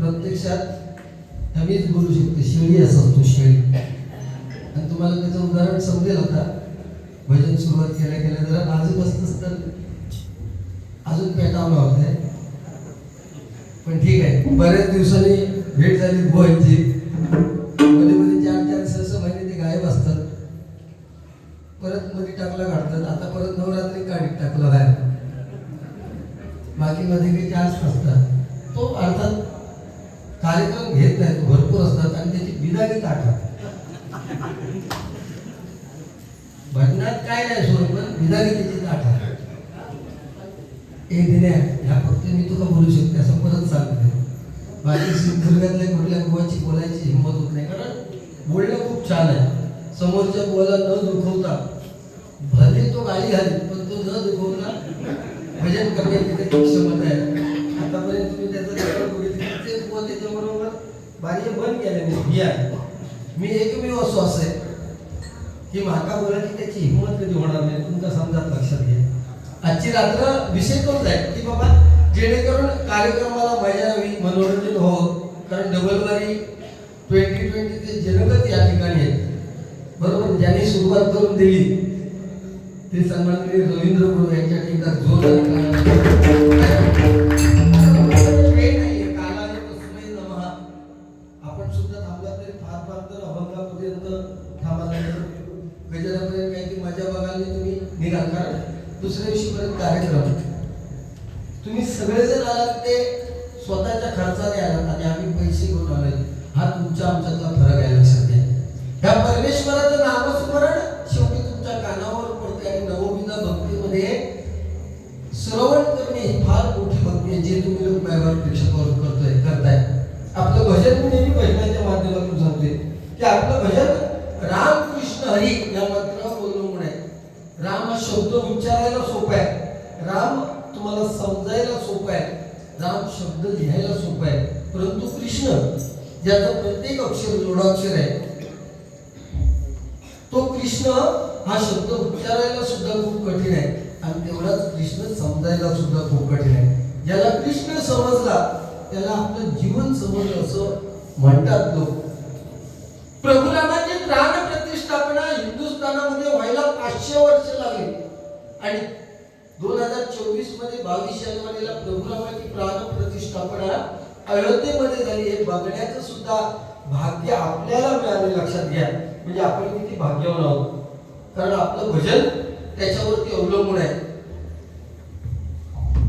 प्रत्यक्षात आम्हीच बोलू शकतो शेळी असं असतो शेळी. आणि तुम्हाला त्याचं उदाहरण समजेल आता. भजन सुरुवात केल्या केल्या जरा नाजूक बसतच तर अजून पेटावला होते. पण ठीक आहे. बऱ्याच दिवसांनी भेट झाली बुवांची मध्ये मध्ये चार चार सहा महिने ते गायब असतात. परत मध्ये टाकला काढतात. आता परत नवरात्री काढीत टाकलं बाहेर. बाकी मध्ये काही जास्त असतात. तो अर्थात कार्यक्रम घेत नाही तो भरपूर असतात आणि त्याची बिदागी भजनात काय नाही सोड पण बिदागी किती आठवत एक दिने ह्या फक्त मी तुला बोलू शकते असं परत सांगते बाकी सिंधुदुर्गातल्या कुठल्या गोवाची बोलायची हिंमत होत नाही. कारण बोलणं खूप छान आहे. समोरच्या बोला न दुखवता. भले तो गाडी घाली पण तो न दुखवता भजन करण्याची क्षमता आहे. आतापर्यंत तुम्ही त्याचा बरोबर. बघितलं बंद केले मी. ही आहे. मी एकमेव असो असं. आहे की माका बोलायची त्याची हिंमत कधी होणार नाही तुमच्या समजात लक्षात घ्या. आजची रात्र विषय तोच आहे की बाबा जेणेकरून कार्यक्रमाला मजा यावी मनोरंजन हो कारण डबलवारी ट्वेंटी ट्वेंटी ते जनगत या ठिकाणी आहेत. बरोबर ज्यांनी सुरुवात करून दिली ते सन्माननीय रवींद्र गुरु यांच्या ठिकाणी जोर दुसऱ्या दुसऱ्या परत कार्यक्रम. तुम्ही सगळेजण आलात ते स्वतःच्या खर्चाने आलात आणि आम्ही पैसे घेऊन आलोय. हा तुमच्या आमच्यातला फरक आहे लक्षात घ्या. ह्या परमेश्वराचं नामस्मरण शेवटी तुमच्या कानावर पडते आणि नवविधा भक्तीमध्ये श्रवण करणे ही फार मोठी भक्ती आहे जे तुम्ही लोक माझ्यावर प्रेक्षकावर उच्चारायला सुद्धा खूप कठीण आहे. आणि तेवढाच कृष्ण समजायला सुद्धा खूप कठीण आहे. ज्याला कृष्ण समजला त्याला आपलं जीवन समजलं असं म्हणतात लोक. प्रभुरामाची प्राण प्रतिष्ठापना हिंदुस्थानामध्ये व्हायला पाचशे वर्ष लागले. आणि दोन हजार चोवीसमध्ये बावीस जानेवारीला प्रभुरामाची प्राण प्रतिष्ठापना अयोध्येमध्ये झाली. हे बघण्याचं सुद्धा भाग्य आपल्याला मिळाले लक्षात घ्या. म्हणजे आपण किती भाग्यवान आहोत. कारण आपलं भजन त्याच्यावरती अवलंबून आहे.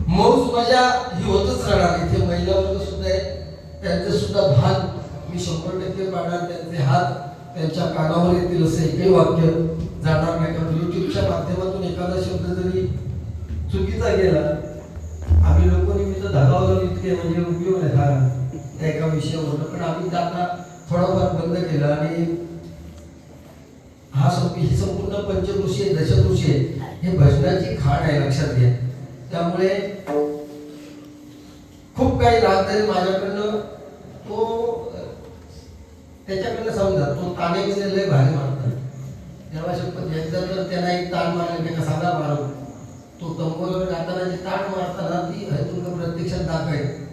मौज मजा ही होतच राहणार. इथे महिला वर्ग सुद्धा आहे. त्यांचं सुद्धा भान मी शंभर टक्के पाडणार. त्यांचे हात त्यांच्या कानावर येतील असं एकही वाक्य जाणार नाही. कारण युट्यूबच्या माध्यमातून एखादा शब्द जरी चुकीचा गेला आम्ही लोक निमित्त धगावलं इतके म्हणजे उपयोग नाही हा त्या एका विषयावर पण आम्ही त्यांना थोडाफार बंद केला आणि हा ही संपूर्ण पंचकृषी आहे दशकृषी आहे. हे भजनाची खाण आहे लक्षात घ्या. त्यामुळे खूप काही राहत तरी माझ्याकडनं. तो त्याच्याकडनं समजा तो तानेमध्ये लय भारी मारतात तेव्हा शपथ एकदा तर त्यांना एक ताण मारला की साधा मारव तो तंबोलवर गाताना जी ताण मारताना ती तुमचं प्रत्यक्षात दाखवेल.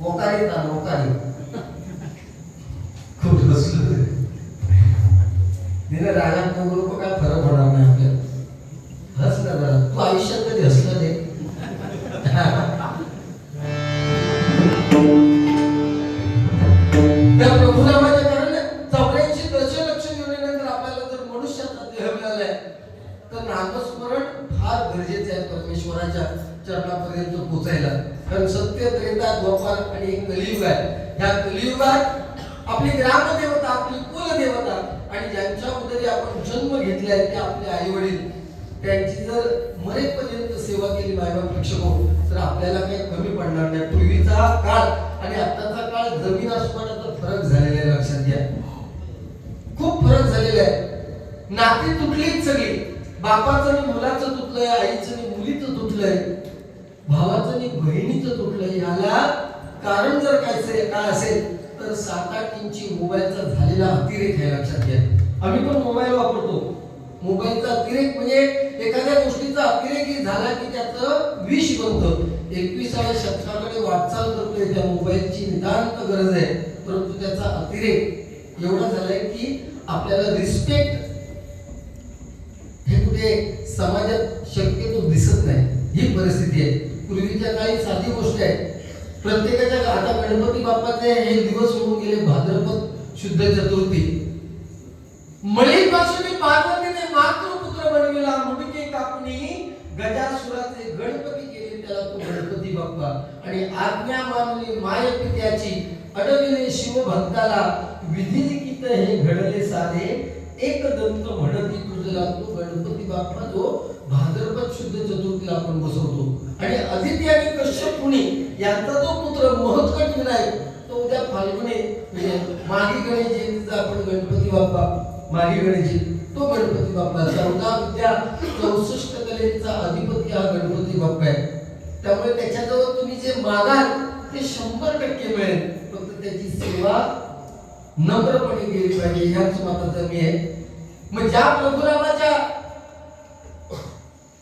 ओकारी ताण ओकारी. खूप हसलं तिने रागात नको काय फरक होणार नाही आपल्याला. हस ना जरा. तू आयुष्यात कधी हसलं नाही? त्या कारण चौऱ्याऐंशी आपल्याला जर मनुष्याचा देह मिळालाय तर नामस्मरण फार गरजेचे आहे परमेश्वराच्या चरणापर्यंत पोचायला. कारण सत्य त्रेता द्वापार आणि एक कलियुग आहे. या कलियुगात आपली ग्राम नाती तुटलीच सगळी. बापाचं आणि मुलाचं तुटलंय आईचं आणि मुलीचं तुटलंय भावाचं आणि बहिणीचं तुटलंय याला कारण जर काय काय असेल तर सात आठ इंची मोबाईलचा झालेला अतिरेक आहे लक्षात घ्या. आम्ही पण मोबाईल वापरतो. मोबाईलचा अतिरेक म्हणजे एखाद्या गोष्टीचा अतिरेक झाला की त्याचं विष बनतं. एकविसाव्या शतकाकडे वाटचाल करतोय त्या मोबाईलची नितांत गरज आहे. परंतु त्याचा अतिरेक एवढा झालाय की आपल्याला रिस्पेक्ट हे कुठे समाजात शक्यतो दिसत नाही. ही परिस्थिती आहे. पूर्वीच्या काळी साधी गोष्ट आहे. प्रत्येकाच्या आता गणपती बाप्पाचे हे दिवस होऊन गेले. भाद्रपद शुद्ध चतुर्थी. मळीपासून पार्वतीने मातृपुत्र बनविला. मुडके कापणी गजासुराचे गणपती केले त्याला तो गणपती बाप्पा. आणि आज्ञा मानली मायपित्याची अडविले शिवभक्ताला विधिलिखित हे घडले साधे. एक दंत म्हणती तुझला तो गणपती बाप्पा जो भाद्रपद शुद्ध चतुर्थीला आपण बसवतो. आणि अदिती आणि कश्यप मुनी यांचा जो पुत्र महत्कट विनायक तो उद्या फाल्गुने म्हणजे मागी गणेश जयंतीचा आपण गणपती बाप्पा मागी गणेश तो गणपती बाप्पा चौदा विद्या चौसष्ट कलेचा अधिपती हा गणपती बाप्पा आहे. त्यामुळे त्याच्याजवळ तुम्ही जे मागाल ते शंभर टक्के मिळेल. फक्त त्याची सेवा नम्रपणे गेली पाहिजे ह्याच मताचा मी आहे. मग ज्या प्रभुरामाच्या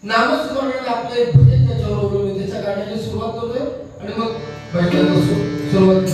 नामस्मरणाने आपलं एक भजन त्याच्यावर अवलंबून त्याच्या गाण्याची सुरुवात करतोय. आणि मग भजन सुरुवात